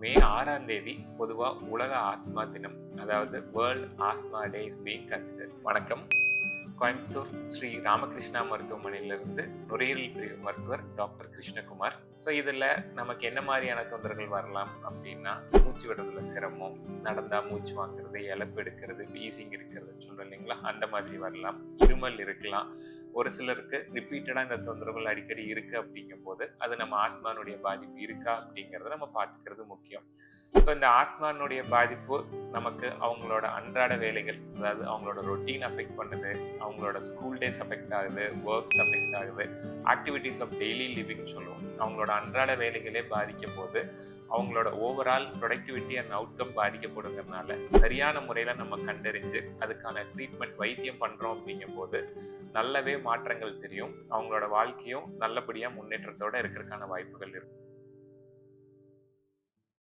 மே ஆறாம் தேதி பொதுவாக உலக ஆஸ்மா தினம் அதாவது world asthma day is being consider வணக்கம். கோயம்புத்தூர் ஸ்ரீ ராமகிருஷ்ணா மருத்துவமனையிலிருந்து நுரையீரல் பிரிவு மருத்துவர் டாக்டர் கிருஷ்ணகுமார். ஸோ இதில் நமக்கு என்ன மாதிரியான தொந்தரவுகள் வரலாம் அப்படின்னா மூச்சு விடுறதுல சிரமம் நடந்தால் மூச்சு வாங்குறது இழப்பு எடுக்கிறது வீசிங் இருக்கிறது சொல்கிறோம் இல்லைங்களா? அந்த மாதிரி வரலாம். இருமல் இருக்கலாம். ஒரு சிலருக்கு ரிப்பீட்டடாக இந்த தொந்தரவுகள் அடிக்கடி இருக்குது அப்படிங்கும்போது அது நம்ம ஆஸ்மானுடைய பாதிப்பு இருக்கா அப்படிங்கிறத நம்ம பார்த்துக்கிறது முக்கியம். ஸோ இந்த ஆஸ்மானுடைய பாதிப்பு நமக்கு அவங்களோட அன்றாட வேலைகள் அதாவது அவங்களோட ரொட்டீன் அஃபெக்ட் பண்ணுது அவங்களோட ஸ்கூல் டேஸ் அஃபெக்ட் ஆகுது ஒர்க்ஸ் அஃபெக்ட் ஆகுது ஆக்டிவிட்டீஸ் ஆஃப் டெய்லி லிவிங் சொல்லுவோம். அவங்களோட அன்றாட வேலைகளே பாதிக்கும் போது அவங்களோட ஓவரால் ப்ரொடக்டிவிட்டி அண்ட் அவுட்கம் பாதிக்கப்படுங்கிறதுனால சரியான முறையில் நம்ம கண்டறிஞ்சு அதுக்கான ட்ரீட்மெண்ட் வைத்தியம் பண்ணுறோம் அப்படிங்கும் போது நல்லாவே மாற்றங்கள் தெரியும். அவங்களோட வாழ்க்கையும் நல்லபடியாக முன்னேற்றத்தோடு இருக்கிறதுக்கான வாய்ப்புகள் இருக்கும்